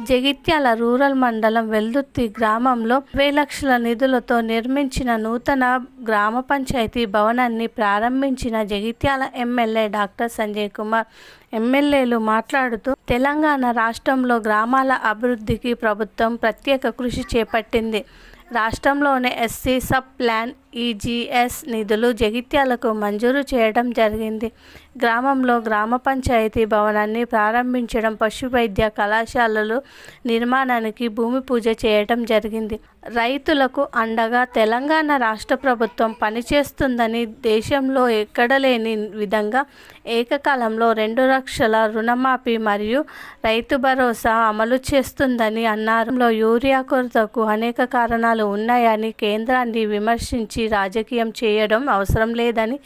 Jagtial rural మండలం వెల్దుర్తి గ్రామంలో ఇరవై లక్షల నిధులతో నిర్మించిన నూతన గ్రామ పంచాయతీ భవనాన్ని ప్రారంభించిన జగిత్యాల ఎమ్మెల్యే డాక్టర్ సంజయ్ కుమార్. ఎమ్మెల్యేలు మాట్లాడుతూ తెలంగాణ రాష్ట్రంలో గ్రామాల అభివృద్ధికి ప్రభుత్వం ప్రత్యేక కృషి చేపట్టింది. రాష్ట్రంలోనే ఎస్సీ సబ్ ప్లాన్ ఈజీఎస్ నిధులు జగిత్యాలకు మంజూరు చేయడం జరిగింది. గ్రామంలో గ్రామ పంచాయతీ భవనాన్ని ప్రారంభించడం పశు వైద్య కళాశాలలు నిర్మాణానికి భూమి పూజ చేయడం జరిగింది. రైతులకు అండగా తెలంగాణ రాష్ట్ర ప్రభుత్వం పనిచేస్తుందని దేశంలో ఎక్కడ లేని విధంగా ఏకకాలంలో రెండు లక్షల రుణమాఫీ మరియు రైతు భరోసా అమలు చేస్తుందని అన్నారు. యూరియా కొరతకు అనేక కారణాలు ఉన్నాయని కేంద్రాన్ని విమర్శించి గురించి రాజకీయం చేయడం అవసరం లేదని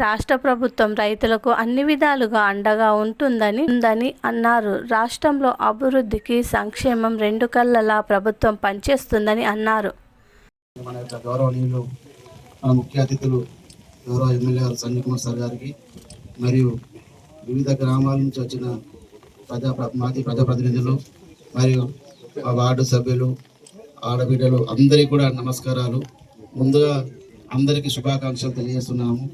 రాష్ట్ర ప్రభుత్వం రైతులకు అన్ని విధాలుగా అండగా ఉంటుందని ఉందని అన్నారు. రాష్ట్రంలో అభివృద్ధికి సంక్షేమం రెండు కళ్ళలా ప్రభుత్వం పనిచేస్తుందని అన్నారు. మన యొక్క గౌరవనీయులు మన ముఖ్య అతిథులు గౌరవ ఎమ్మెల్యే గారు సంజయ్ కుమార్ సార్ గారికి మరియు వివిధ గ్రామాల నుంచి వచ్చిన ప్రజా మాజీ ప్రజాప్రతినిధులు మరియు వార్డు సభ్యులు ఆడబిడ్డలు అందరికీ కూడా నమస్కారాలు. ముందుగా అందరికీ శుభాకాంక్షలు తెలియజేస్తున్నాము.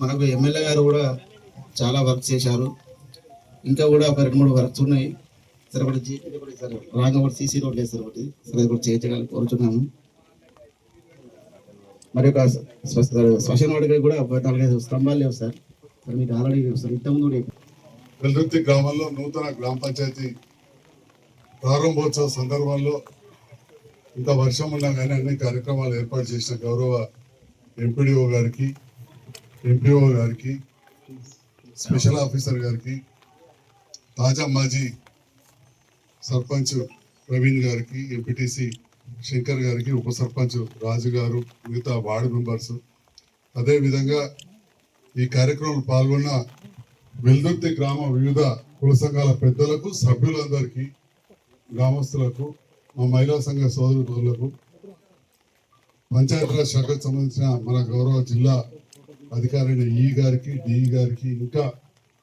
మనకు ఎమ్మెల్యే గారు కూడా చాలా వర్క్ చేశారు. ఇంకా కూడా ఒక రెండు మూడు వర్క్స్ ఉన్నాయి. సరే ఒకటి జీ- ఒకటి సీసీ రోడ్ లేదు సార్ ఒకటి. సరే ఒకటి చేయించగలని కోరుచున్నాము. మరి ఒక స్వ- శ్మశాన వాడికి కూడా ఒక నాలుగైదు స్తంభాలు లేవు సార్. సార్ మీకు ఆల్రెడీ సార్. ఇంతకుముందు కూడా వెల్లుర్తి గ్రామంలో నూతన గ్రామ పంచాయతీ ప్రారంభోత్సవ సందర్భంలో ఇంత వర్షం ఉన్నా కానీ అన్ని కార్యక్రమాలు ఏర్పాటు చేసిన గౌరవ ఎంపీడీఓ గారికి ఎంపీఓ గారికి స్పెషల్ ఆఫీసర్ గారికి తాజా మాజీ సర్పంచ్ ప్రవీణ్ గారికి ఎంపీటీసీ శంకర్ గారికి ఉప సర్పంచ్ రాజు గారు మిగతా వార్డు మెంబర్స్. అదేవిధంగా ఈ కార్యక్రమంలో పాల్గొన్న వెల్దుర్తి గ్రామ వివిధ కుల సంఘాల పెద్దలకు సభ్యులందరికీ గ్రామస్తులకు మా మహిళా సంఘ సోదరులకు పంచాయతీరాజ్ శాఖకు సంబంధించిన మన గౌరవ జిల్లా అధికారైన ఈ గారికి డిఈ గారికి ఇంకా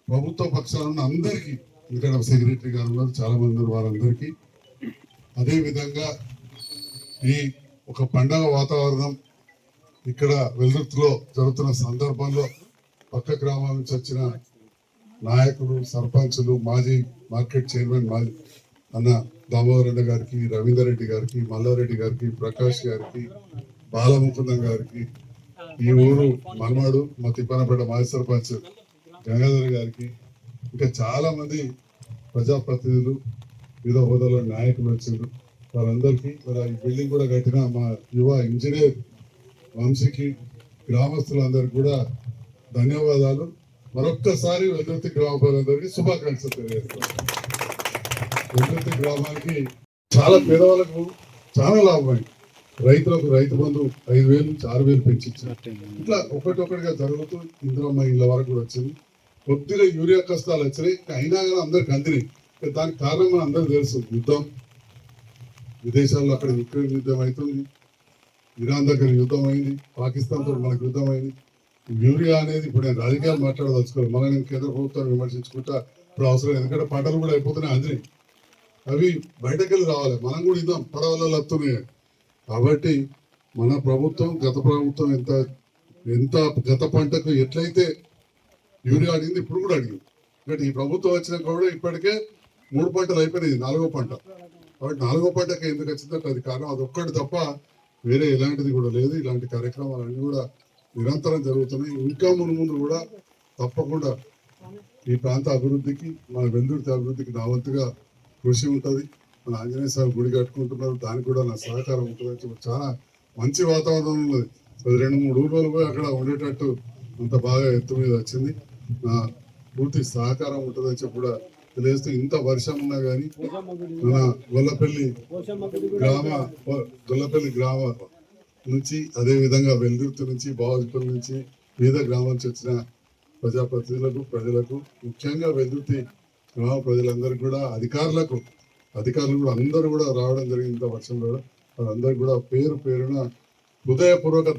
ప్రభుత్వ పక్షాన ఉన్న అందరికీ ఇక్కడ సెక్రటరీ గారు ఉన్నారు చాలా మంది ఉన్నారు వారందరికీ. అదేవిధంగా ఈ ఒక పండగ వాతావరణం ఇక్కడ వెల్దుర్తిలో జరుగుతున్న సందర్భంలో పక్క గ్రామాల నుంచి వచ్చిన నాయకులు సర్పంచులు మాజీ మార్కెట్ చైర్మన్ మాజీ అన్న దామోదర్ గారికి రవీందర్ రెడ్డి గారికి మల్లారెడ్డి గారికి ప్రకాష్ గారికి బాలముకుందం గారికి ఈ ఊరు మనమాడు మా తిప్పనపేట మాజీ సర్పంచ్ గంగాధర్ గారికి ఇంకా చాలా మంది ప్రజాప్రతినిధులు వివిధ హోదాలో నాయకులు వచ్చారు. వారందరికీ మరి ఈ బిల్డింగ్ కూడా కట్టిన మా యువ ఇంజనీర్ వంశీకి గ్రామస్తులందరికీ కూడా ధన్యవాదాలు. మరొక్కసారి వెల్లుర్తి గ్రామ ప్రజలందరికీ శుభాకాంక్షలు తెలియజేస్తాను. ఉన్నతి గ్రామానికి చాలా పేదవాళ్ళకు చాలా లాభమైంది రైతులకు రైతు బంధు ఐదు వేలు నుంచి ఆరు వేలు పెంచించారు ఇట్లా ఒకటొకటిగా జరుగుతూ ఇందిరమ్మ ఇళ్ళ వరకు కూడా వచ్చింది. కొద్దిగా యూరియా కష్టాలు వచ్చినాయి. అయినా కానీ అందరికి అందినాయి. దానికి కారణం మన అందరికి తెలుసు. యుద్ధం. విదేశాల్లో అక్కడ యుక్రెయిన్ యుద్ధం అవుతుంది. ఇరాన్ దగ్గర యుద్ధం అయింది. పాకిస్తాన్తో మనకు యుద్ధం అయింది. యూరియా అనేది ఇప్పుడు నేను రాజకీయాలు మాట్లాడదలుచుకోవాలి మళ్ళీ నేను కేంద్ర ప్రభుత్వాన్ని విమర్శించుకుంటా ఇప్పుడు అవసరం ఎందుకంటే పంటలు కూడా అయిపోతున్నాయి అందినాయి. అవి బయటకెళ్ళి రావాలి. మనం కూడా ఇద్దాం. పడవలలో వస్తున్నాయి కాబట్టి మన ప్రభుత్వం గత ప్రభుత్వం ఎంత ఎంత గత పంటకు ఎట్లయితే యూరియా అడిగింది ఇప్పుడు కూడా అడిగింది. బట్ ఈ ప్రభుత్వం వచ్చినాక కూడా ఇప్పటికే మూడు పంటలు అయిపోయినాయి. నాలుగో పంట. కాబట్టి నాలుగో పంటకి ఎందుకు వచ్చిందంటే అది కారణం. అది ఒక్కటి తప్ప వేరే ఎలాంటిది కూడా లేదు. ఇలాంటి కార్యక్రమాలన్నీ కూడా నిరంతరం జరుగుతున్నాయి. ఇంకా ముందు ముందు కూడా తప్పకుండా ఈ ప్రాంత అభివృద్ధికి మన వెల్లుర్తి అభివృద్ధికి నా వంతుగా కృషి ఉంటుంది. మన ఆంజనేయ స్వామి గుడి కట్టుకుంటున్నారు దానికి కూడా నా సహకారం ఉంటుంది అని చాలా మంచి వాతావరణం ఉన్నది. అది రెండు మూడు ఊర్లలో పోయి అక్కడ ఉండేటట్టు అంత బాగా ఎత్తు మీద వచ్చింది. నా పూర్తి సహకారం ఉంటుందని చెప్పి కూడా తెలియజేస్తూ ఇంత వర్షం ఉన్నా కానీ మన గొల్లపల్లి గ్రామ గొల్లపల్లి గ్రామ నుంచి అదేవిధంగా వెల్దుర్తి నుంచి బావజపల్లి నుంచి వివిధ గ్రామాల నుంచి వచ్చిన ప్రజాప్రతినిధులకు ప్రజలకు ముఖ్యంగా వెల్దుర్తి గ్రామ ప్రజలందరికీ కూడా అధికారులకు అధికారులు కూడా అందరూ కూడా రావడం జరిగింది వర్షంలో. వాళ్ళందరికీ కూడా పేరు పేరున హృదయపూర్వక